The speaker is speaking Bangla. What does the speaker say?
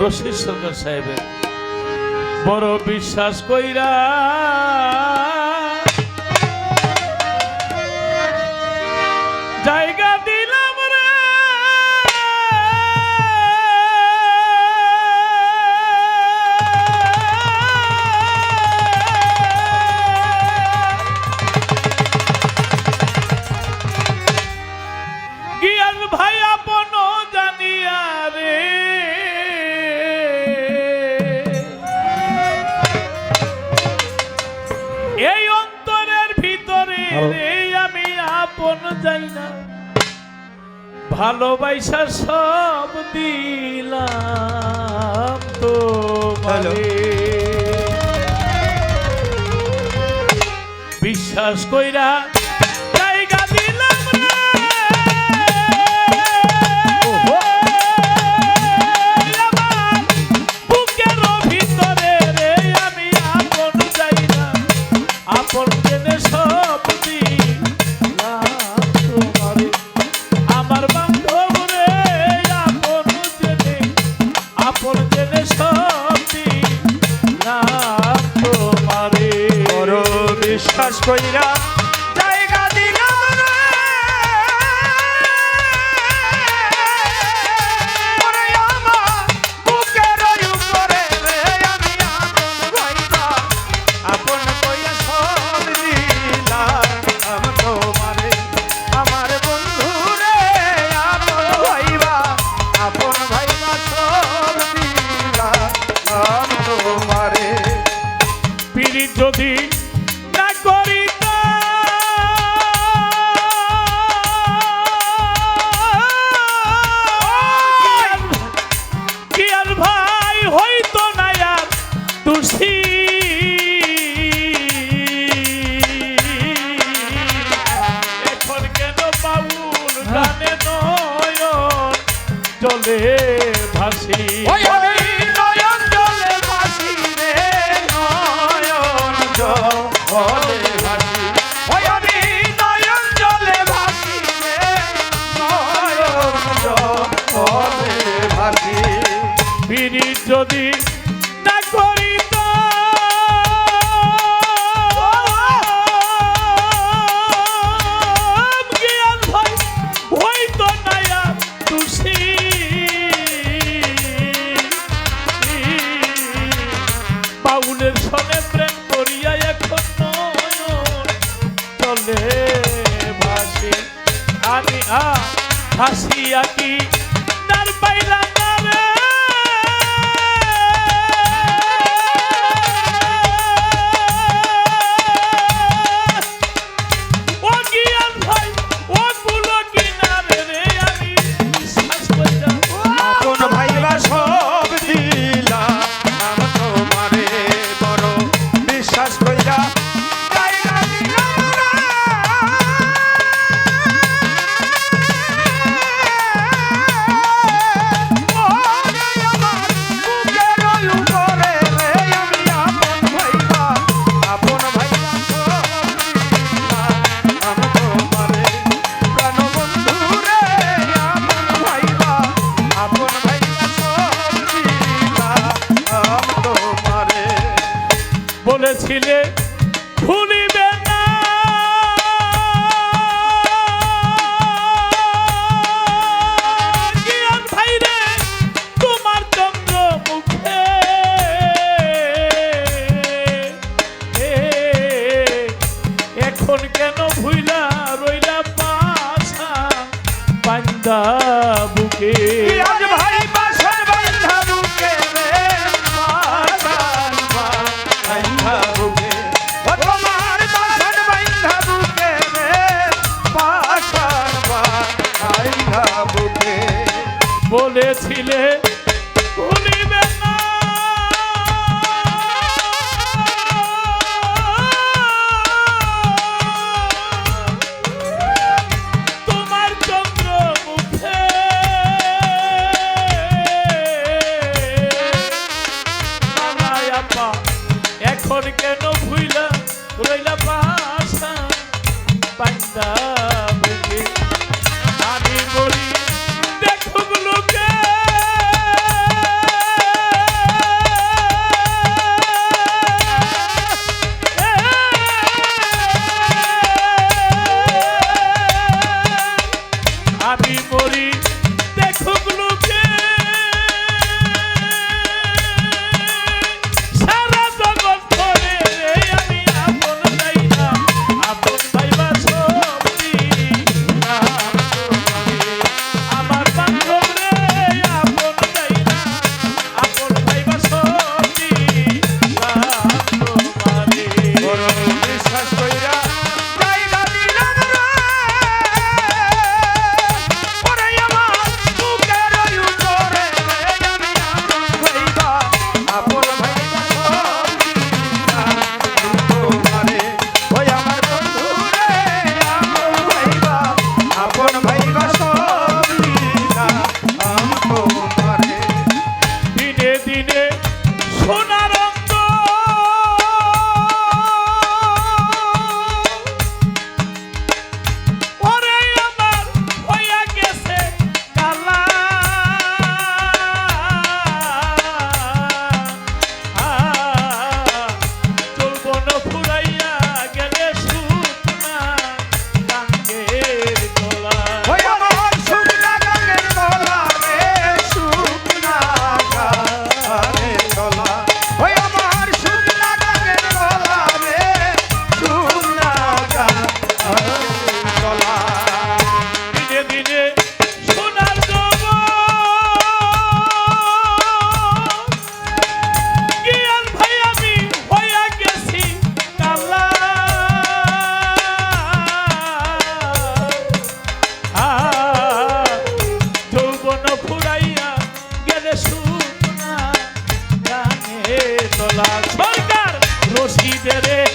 রশিদ সরকার সাহেবের। বড় বিশ্বাস কইরা ভালোবাসা সব দিলাম তো বিশ্বাস কইরা কইরা হাসিয়া কি এখন কেন ভুইলা? রইলা পাশা পাইতা আমি বলি querer.